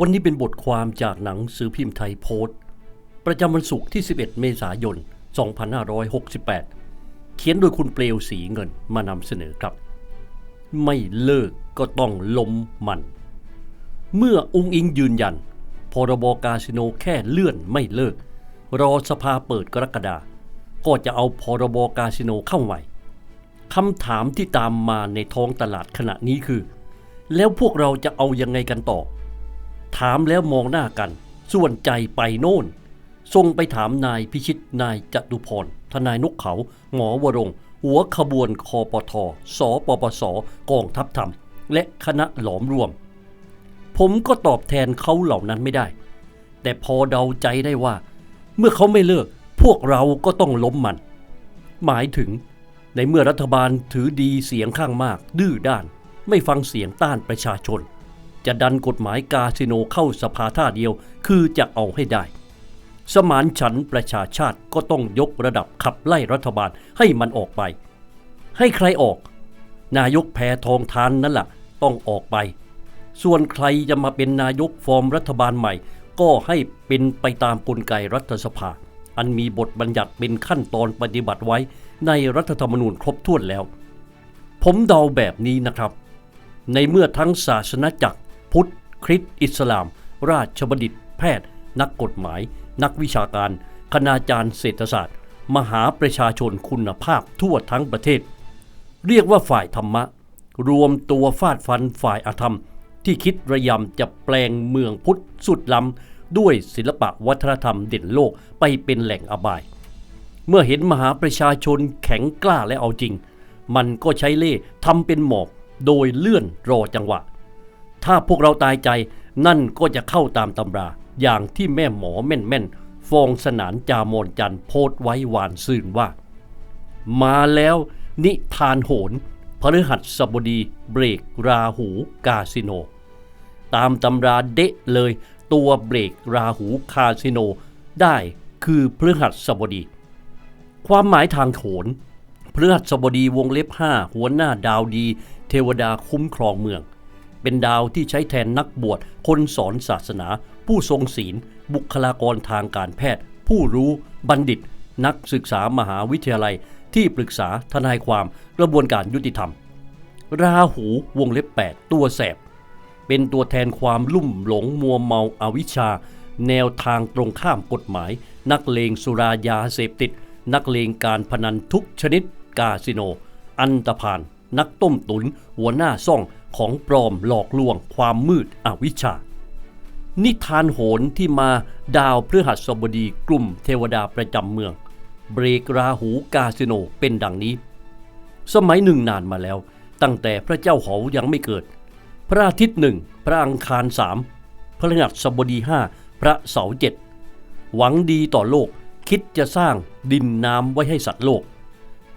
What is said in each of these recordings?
วันนี้เป็นบทความจากหนังสือพิมพ์ไทยโพสต์ ประจำวันศุกร์ที่ 11 เมษายน 2568 เขียนโดยคุณเปลวสีเงินมานำเสนอครับ ไม่เลิกก็ต้องล้มมัน เมื่อองค์อิงยืนยัน พรบกาสิโนแค่เลื่อนไม่เลิก รอสภาเปิดกรกฎาก็จะเอาพรบกาสิโนเข้าใหม่คำถามที่ตามมาในท้องตลาดขณะนี้คือ แล้วพวกเราจะเอายังไงกันต่อ ถามแล้วมองหน้ากัน ส่วนใจไปโน่นส่งไปถามนายพิชิตนายจตุพรทนายนกเขา หมอวรงหัวขบวนคอปทสปปสกองทัพธรรม และคณะหลอมรวม ผมก็ตอบแทนเขาเหล่านั้นไม่ได้ แต่พอเดาใจได้ว่า เมื่อเขาไม่เลิก พวกเราก็ต้องล้มมัน หมายถึงในเมื่อรัฐบาลถือดีเสียงข้างมาก ดื้อด้าน ไม่ฟังเสียงต้านประชาชน จะดันกฎหมายกาสิโนเข้าสภาท่าเดียว คือจะเอาให้ได้ สมานฉันท์ประชาชาติก็ต้องยกระดับขับไล่รัฐบาลให้มันออกไป ให้ใครออก นายกแพทองทานนั่นแหละต้องออกไป ส่วนใครจะมาเป็นนายกฟอร์มรัฐบาลใหม่ ก็ให้เป็นไปตามกลไกรัฐสภา อันมีบทบัญญัติเป็นขั้นตอนปฏิบัติไว้ในรัฐธรรมนูญครบถ้วนแล้ว ผมเดาแบบนี้นะครับ ในเมื่อทั้งศาสนาจักร พุทธ คริสต์อิสลาม ราชบัณฑิต แพทย์ นักกฎหมาย นักวิชาการ คณาจารย์เศรษฐศาสตร์ มหาประชาชนคุณภาพทั่วทั้งประเทศ เรียกว่าฝ่ายธรรมะ รวมตัวฟาดฟันฝ่ายอธรรม ที่คิดระยำจะแปลงเมืองพุทธสุดล้ำด้วยศิลปะวัฒนธรรมเด่นโลกไปเป็นแหล่งอบาย เมื่อเห็นมหาประชาชนแข็งกล้าและเอาจริง มันก็ใช้เล่ห์ทำเป็นหมอกโดยเลื่อนรอจังหวะ ถ้าพวกเราตายใจนั่นก็จะเข้าตามตำรา อย่างที่แม่หมอแม่นๆ ฟองสนานจามอนจันโพสไว้หวานซื่นว่า มาแล้วนิทานโหนพฤหัสบดีเบรกราหูกาสิโน ตามตำราเดะเลยตัวเบรกราหูคาสิโน ได้คือพฤหัสบดี ความหมายทางโขนพฤหัสบดีวงเล็บห้าหัวหน้าดาวดี เทวดาคุ้มครองเมือง เป็นดาวที่ใช้แทนนักบวช คนสอนศาสนา ผู้ทรงศีล บุคลากรทางการแพทย์ ผู้รู้บัณฑิต นักศึกษามหาวิทยาลัย ที่ปรึกษาทนายความกระบวนการยุติธรรม ราหูวงเล็บ 8 ตัวแสบ เป็นตัวแทนความลุ่มหลงมัวเมาอาวิชชา แนวทางตรงข้ามกฎหมาย นักเลงสุรายาเสพติด นักเลงการพนันทุกชนิด กาสิโน อันตพานนักต้มตุน หัวหน้าซ่อง ของปลอมหลอกลวงความมืดอวิชชา นิทานโหนที่มาดาวพฤหัสบดีกลุ่มเทวดาประจำเมือง เบรกราหูกาสิโนเป็นดังนี้ สมัยหนึ่งนานมาแล้ว ตั้งแต่พระเจ้าหอยังไม่เกิด พระอาทิตย์หนึ่งพระอังคารสามพระหัสบดีห้าพระเสาเจ็ดหวังดีต่อโลกคิดจะสร้างดินน้ำไว้ให้สัตว์โลก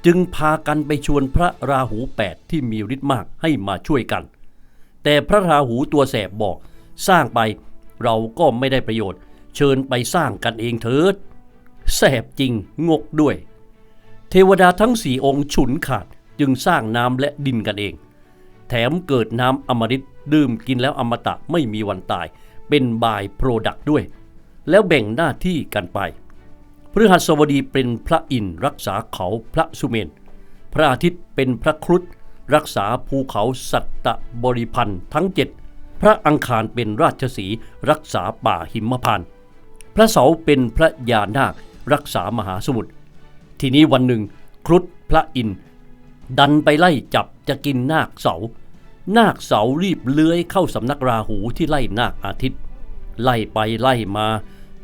จึงพากันไปชวนพระราหูแปดที่มีฤทธิ์มากให้มาช่วยกัน แต่พระราหูตัวแสบบอก สร้างไปเราก็ไม่ได้ประโยชน์ เชิญไปสร้างกันเองเถิด แสบจริงงกด้วย เทวดาทั้งสี่องค์ฉุนขาดจึงสร้างน้ำและดินกันเอง แถมเกิดน้ำอมฤตดื่มกินแล้วอมตะไม่มีวันตาย เป็นบายโปรดักด้วย แล้วแบ่งหน้าที่กันไป พฤหัสบดีเป็นพระอินทร์รักษาเขาพระสุเมน พระอาทิตย์เป็นพระครุฑรักษาภูเขาสัตตบริพันธ์ทั้งเจ็ดพระอังคารเป็นราชสีห์รักษาป่าหิมพานต์พระเสาเป็นพระยานาครักษามหาสมุทรทีนี้วันหนึ่งครุฑพระอินทร์ดันไปไล่จับจะกินนาคเสา นาคเสารีบเลื้อยเข้าสำนักราหูที่ไล่นาคอาทิตย์ ไล่ไปไล่มา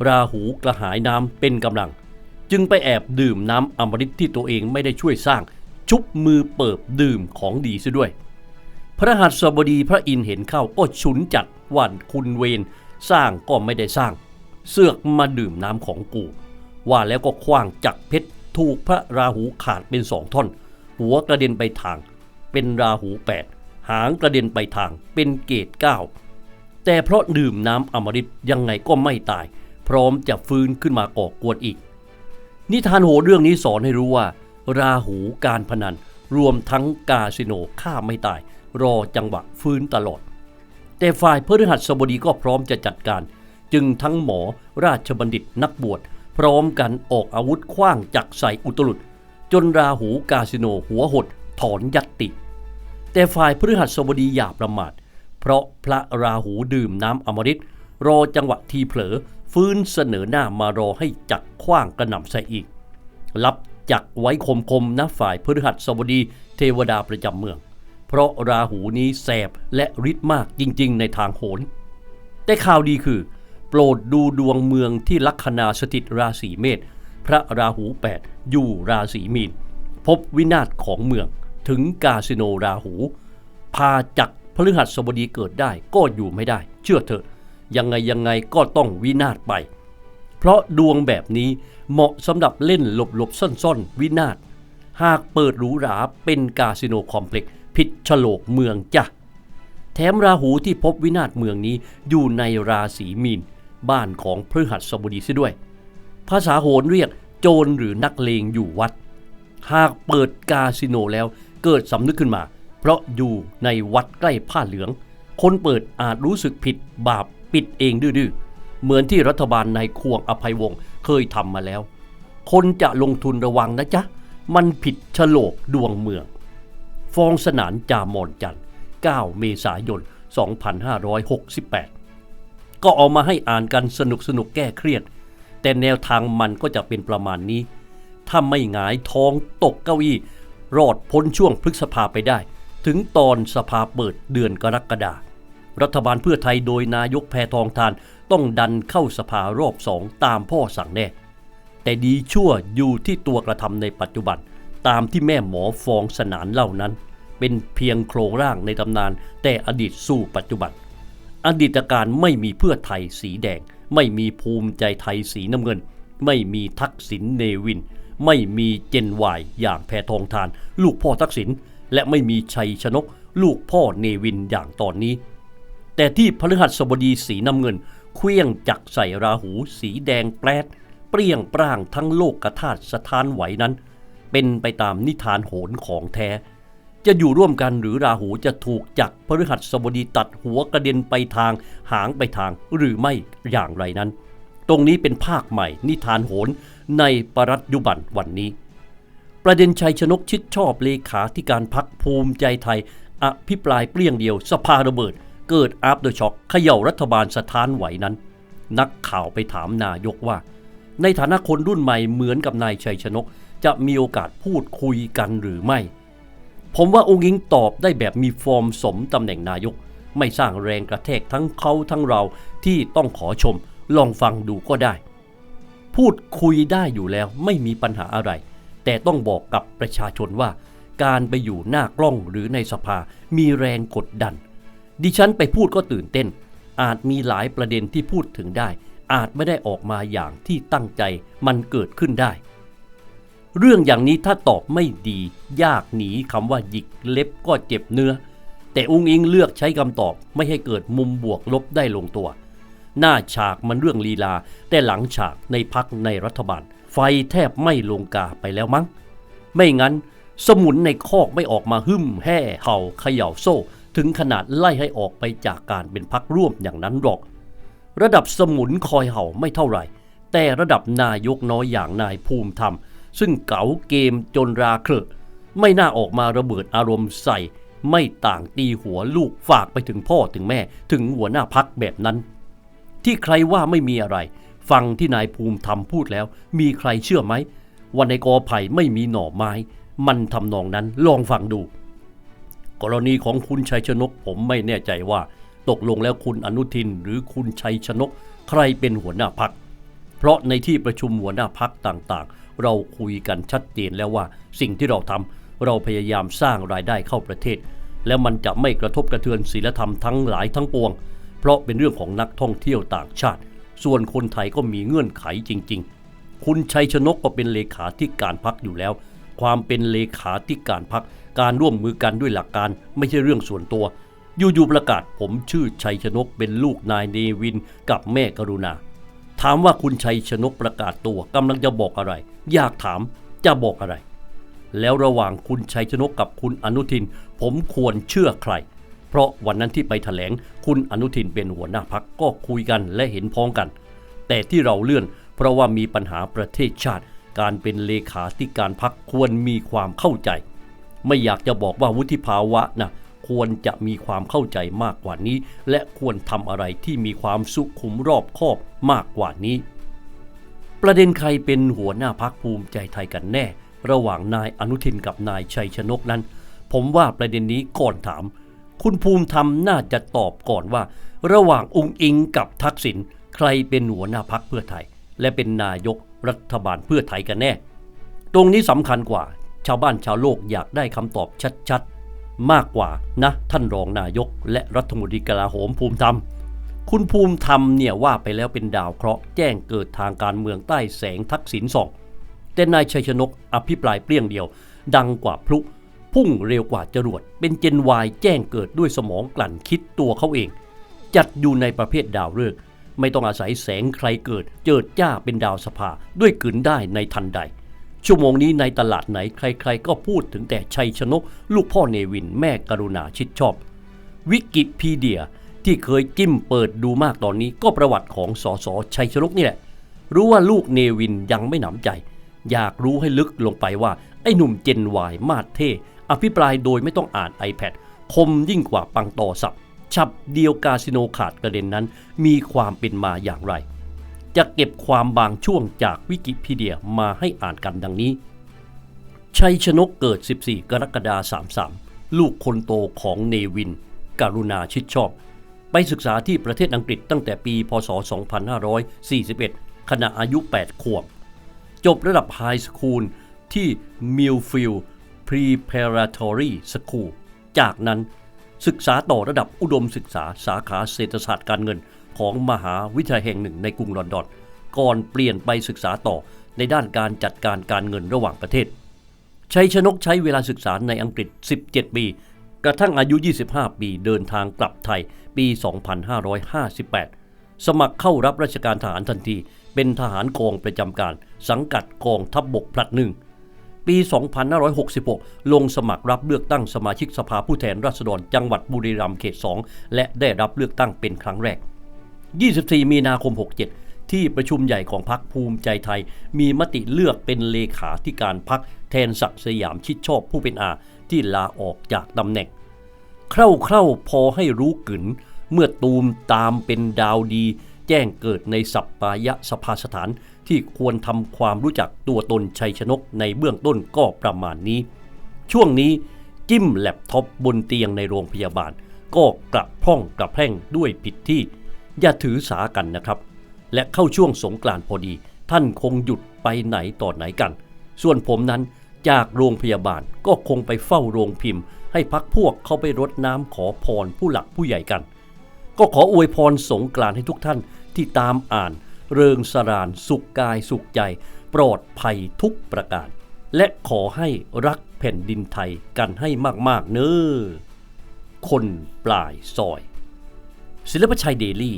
ราหูกระหายน้ำเป็นกำลัง จึงไปแอบดื่มน้ำอมฤตที่ตัวเองไม่ได้ช่วยสร้าง ชุบมือเปิบดื่มของดีซะด้วย พระหัสบดีพระอินเห็นเข้าก็ฉุนจัดว่านคุณเวรสร้างก็ไม่ได้สร้าง เสือกมาดื่มน้ำของกูว่าแล้วก็คว้างจักรเพชรถูกพระราหูขาดเป็นสองท่อน หัวกระเด็นไปทาง เป็นราหูแปดหางกระเด็นไปทางเป็นเกตเก้าแต่เพราะดื่มน้ำอมฤตยังไงก็ไม่ตาย พร้อมจะฟื้นขึ้นมาก่อกวนอีก นิทานโหดเรื่องนี้สอนให้รู้ว่า ราหูการพนัน รวมทั้งกาสิโนฆ่าไม่ตาย รอจังหวะฟื้นตลอด แต่ฝ่ายพฤหัสบดีก็พร้อมจะจัดการ จึงทั้งหมอราชบัณฑิตนักบวช พร้อมกันออกอาวุธคว้างจักใส่อุตรุดจนราหูกาสิโนหัวหดถอนยัตติ แต่ฝ่ายพฤหัสบดีอย่าประมาท เพราะพระราหูดื่มน้ำอมฤตรอจังหวะทีเผลอ ฟื้นเสนอหน้ามารอให้จักคว้างกระหน่ำใส่อีก รับจักไว้คมๆนะฝ่ายพฤหัสบดีเทวดาประจำเมือง เพราะราหูนี้แสบและฤทธิ์มากจริงๆ ในทางโหน แต่ข่าวดีคือ โปรดดูดวงเมืองที่ลัคนาสถิตราศีเมษพระราหู 8 อยู่ราศีมีน พบวินาศของเมืองถึงกาสิโนราหู พาจักพฤหัสบดีเกิดได้ก็อยู่ไม่ได้ เชื่อเถอะ ยังไงยังไงก็ต้องวินาศไป เพราะดวงแบบนี้เหมาะสำหรับเล่นหลบหลบๆซ่อนๆ วินาศ หากเปิดหรูหราเป็นกาสิโนคอมเพล็กซ์ผิดฉลกเมืองจ้ะ แถมราหูที่พบวินาศเมืองนี้อยู่ในราศีมีน บ้านของพฤหัสบดีซะด้วย ภาษาโหรเรียกโจรหรือนักเลงอยู่วัด หากเปิดกาสิโนแล้วเกิดสำนึกขึ้นมา เพราะอยู่ในวัดใกล้ผ้าเหลือง คนเปิดอาจรู้สึกผิดบาป ปิดเองดื้อๆ เหมือนที่รัฐบาลนายควงอภัยวงศ์เคยทำมาแล้ว คนจะลงทุนระวังนะจ๊ะ มันผิดฉลกดวงเมืองฟองสนานจามอนจันทร์ 9 เมษายน 2568 ก็เอามาให้อ่านกันสนุกสนุกแก้เครียด แต่แนวทางมันก็จะเป็นประมาณนี้ ถ้าไม่หงายท้องตกเก้าอี้ รอดพ้นช่วงพฤษภาไปได้ ถึงตอนสภาเปิดเดือนกรกฎา รัฐบาลเพื่อไทยโดยนายกแพทองทานต้องดันเข้าสภารอบสองตามพ่อสั่งแน่ แต่ดีชั่วอยู่ที่ตัวกระทำในปัจจุบัน ตามที่แม่หมอฟองสนานเล่านั้น เป็นเพียงโครงร่างในตำนาน แต่อดีตสู่ปัจจุบัน อดีตการไม่มีเพื่อไทยสีแดง ไม่มีภูมิใจไทยสีน้ำเงิน ไม่มีทักษิณเนวิน ไม่มีเจนวายอย่างแพทองทาน ลูกพ่อทักษิณและไม่มีชัยชนก ลูกพ่อเนวินอย่างตอนนี้ แต่ที่พฤหัสบดีสีน้ำเงินเคลี้ยงจักใส่ราหูสีแดงแปรดเปรี้ยงปร่างทั้งโลกกระธาตุสถานไหวนั้น เป็นไปตามนิทานโหนของแท้ จะอยู่ร่วมกันหรือราหูจะถูกจักรพฤหัสบดีตัดหัวกระเด็นไปทางหางไปทางหรือไม่อย่างไรนั้น ตรงนี้เป็นภาคใหม่นิทานโหนในปรัจจุบันวันนี้ ประเด็นชัยชนกชิดชอบเลขาธิการพักภูมิใจไทย อภิปรายเปรี้ยงเดียวสภาระเบิด เกิดอัพเดอช็อกเขย่ารัฐบาลสถานไหวนั้น นักข่าวไปถามนายกว่า ในฐานะคนรุ่นใหม่เหมือนกับนายชัยชนก จะมีโอกาสพูดคุยกันหรือไม่ ผมว่าองค์หญิงตอบได้แบบมีฟอร์มสมตำแหน่งนายก ไม่สร้างแรงกระแทกทั้งเขาทั้งเราที่ต้องขอชม ลองฟังดูก็ได้ พูดคุยได้อยู่แล้วไม่มีปัญหาอะไร แต่ต้องบอกกับประชาชนว่า การไปอยู่หน้ากล้องหรือในสภามีแรงกดดัน ดิฉันไปพูดก็ตื่นเต้น อาจมีหลายประเด็นที่พูดถึงได้ อาจไม่ได้ออกมาอย่างที่ตั้งใจมันเกิดขึ้นได้ เรื่องอย่างนี้ถ้าตอบไม่ดี ยากหนีคำว่าหยิกเล็บก็เจ็บเนื้อ แต่อุ้งอิงเลือกใช้คำตอบไม่ให้เกิดมุมบวกลบได้ลงตัว หน้าฉากมันเรื่องลีลา แต่หลังฉากในพักในรัฐบาล ไฟแทบไม่ลงกาไปแล้วมั้ง ไม่งั้น สมุนในคอกไม่ออกมาหึ่มแห่เห่าเขย่าโซ่ ถึงขนาดไล่ให้ออกไปจากการเป็นพักร่วมอย่างนั้นหรอก ระดับสมุนคอยเห่าไม่เท่าไหร่ แต่ระดับนายกน้อยอย่างนายภูมิธรรม ซึ่งเก๋าเกมจนราเคระไม่น่าออกมาระเบิดอารมณ์ใส่ ไม่ต่างตีหัวลูกฝากไปถึงพ่อถึงแม่ ถึงหัวหน้าพักแบบนั้น ที่ใครว่าไม่มีอะไร ฟังที่นายภูมิธรรมพูดแล้ว มีใครเชื่อไหมว่าในกอไผ่ไม่มีหน่อไม้ มันทำนองนั้นลองฟังดู กรณีของคุณชัยชนกผมไม่แน่ใจว่า ตกลงแล้วคุณอนุทินหรือคุณชัยชนก ใครเป็นหัวหน้าพัก เพราะในที่ประชุมหัวหน้าพักต่างๆ เราคุยกันชัดเจนแล้วว่า สิ่งที่เราทำเราพยายามสร้างรายได้เข้าประเทศ แล้วมันจะไม่กระทบกระเทือนศีลธรรมทั้งหลายทั้งปวง เพราะเป็นเรื่องของนักท่องเที่ยวต่างชาติ ส่วนคนไทยก็มีเงื่อนไขจริง ๆ คุณชัยชนกก็เป็นเลขาธิการพักอยู่แล้ว ความเป็นเลขาธิการพัก การร่วมมือกันด้วยหลักการไม่ใช่เรื่องส่วนตัว อยู่ๆประกาศผมชื่อชัยชนกเป็นลูกนายเนวินกับแม่กรุณา ถามว่าคุณชัยชนกประกาศตัวกำลังจะบอกอะไร อยากถามจะบอกอะไร แล้วระหว่างคุณชัยชนกกับคุณอนุทิน ผมควรเชื่อใคร เพราะวันนั้นที่ไปถแถลงคุณอนุทินเป็นหัวหน้าพักก็คุยกันและเห็นพ้องกัน แต่ที่เราเลื่อน เพราะว่ามีปัญหาประเทศชาติ การเป็นเลขาธิการพักควรมีความเข้าใจ ไม่อยากจะบอกว่าวุฒิภาวะนะควรจะมีความเข้าใจมากกว่านี้ และควรทำอะไรที่มีความสุขุมรอบคอบมากกว่านี้ ประเด็นใครเป็นหัวหน้าพักภูมิใจไทยกันแน่ ระหว่างนายอนุทินกับนายชัยชนกนั้น ผมว่าประเด็นนี้ก่อนถาม คุณภูมิธรรมน่าจะตอบก่อนว่า ระหว่างองค์อิงกับทักษิณใครเป็นหัวหน้าพักเพื่อไทย และเป็นนายกรัฐบาลเพื่อไทยกันแน่ ตรงนี้สำคัญกว่า ชาวบ้านชาวโลกอยากได้คำตอบชัดๆ มากกว่านะท่านรองนายก และรัฐมนตรีกลาโหมภูมิธรรม คุณภูมิธรรมเนี่ยว่าไปแล้วเป็นดาวเคราะห์แจ้งเกิดทางการเมืองใต้แสงทักษิณส่องแต่นายชัยชนกอภิปรายเปรี้ยงเดียว ดังกว่าพลุ พุ่งเร็วกว่าจรวด เป็นเจนวายแจ้งเกิดด้วยสมองกลั่นคิดตัวเขาเอง จัดอยู่ในประเภทดาวฤกษ์ไม่ต้องอาศัยแสงใครเกิด เจิดจ้าเป็นดาวสภาด้วยกลืนได้ในทันใด ชั่วโมงนี้ในตลาดไหนใครๆ ก็พูดถึงแต่ชัยชนก ลูกพ่อเนวินแม่กรุณาชิดชอบ วิกิพีเดียที่เคยจิ้มเปิดดูมากตอนนี้ก็ประวัติของสอสอชัยชนกนี่แหละ รู้ว่าลูกเนวินยังไม่หนำใจ อยากรู้ให้ลึกลงไปว่า ไอ้หนุ่มเจนวายมาดเท่อภิปรายโดยไม่ต้องอ่าน iPad คมยิ่งกว่าปังต่อสับฉับเดียวกาสิโนขาดกระเด็นนั้น มีความเป็นมาอย่างไร จะเก็บความบางช่วงจากวิกิพีเดียมาให้อ่านกันดังนี้ ชัยชนกเกิด 14 กรกฎาคม33 ลูกคนโตของเนวิน กรุณาชิดชอบ ไปศึกษาที่ประเทศอังกฤษตั้งแต่ปี พศ 2541 ขณะอายุ 8 ขวบ จบระดับไฮสคูลที่ Millfield Preparatory School จากนั้นศึกษาต่อระดับอุดมศึกษาสาขาเศรษฐศาสตร์การเงิน ของมหาวิทยาลัยแห่งหนึ่งในกรุงลอนดอน ก่อนเปลี่ยนไปศึกษาต่อในด้านการจัดการการเงินระหว่างประเทศ ชัยชนกใช้เวลาศึกษาในอังกฤษ 17 ปี กระทั่งอายุ 25 ปีเดินทางกลับไทยปี 2558 สมัครเข้ารับราชการทหารทันที เป็นทหารกองประจำการ สังกัดกองทัพบบกพลัดหนึ่งปี 2566 ลงสมัครรับเลือกตั้งสมาชิกสภาผู้แทนราษฎรจังหวัดบุรีรัมย์เขต 2 และได้รับเลือกตั้งเป็นครั้งแรก 24 มีนาคม 67 ที่ประชุมใหญ่ของพรรคภูมิใจไทย มีมติเลือกเป็นเลขาธิการพรรคแทนศักดิ์สยามชิดชอบผู้เป็นอาที่ลาออกจากตำแหน่งคร่าๆพอให้รู้กึนเมื่อตูมตามเป็นดาวดี แจ้งเกิดในสัปปายะสภาสถานที่ควรทำความรู้จักตัวตนชัยชนกในเบื้องต้นก็ประมาณนี้ ช่วงนี้จิ้มแล็ปท็อปบนเตียงในโรงพยาบาล ก็กระพร่องกระแพร่งด้วยผิดที่ อย่าถือสากันนะครับ และเข้าช่วงสงกรานต์พอดี ท่านคงหยุดไปไหนต่อไหนกัน ส่วนผมนั้นจากโรงพยาบาลก็คงไปเฝ้าโรงพิมพ์ ให้พักพวกเข้าไปรดน้ำขอพรผู้หลักผู้ใหญ่กัน ก็ขออวยพรสงกรานต์ให้ทุกท่านที่ตามอ่าน เริงสรานสุขกายสุขใจ ปลอดภัยทุกประการ และขอให้รักแผ่นดินไทยกันให้มากๆเน้อคนปลายซอย ศิลปชัยเดลี่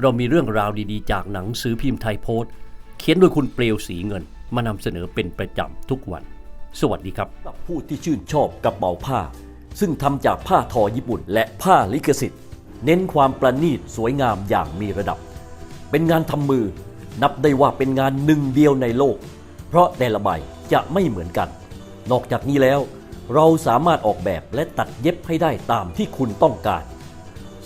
เรามีเรื่องราวดีๆ จากหนังสือพิมพ์ไทยโพสต์ เขียนโดยคุณเปลวสีเงิน มานำเสนอเป็นประจำทุกวัน สวัสดีครับผู้ที่ชื่นชอบกระเป๋าผ้า ซึ่งทำจากผ้าทอญี่ปุ่น และผ้าลิขสิทธิ์ เน้นความประณีตสวยงามอย่างมีระดับ เป็นงานทำมือ นับได้ว่าเป็นงานหนึ่งเดียวในโลก เพราะแต่ละใบจะไม่เหมือนกัน นอกจากนี้แล้ว เราสามารถออกแบบและตัดเย็บให้ได้ตามที่คุณต้องการ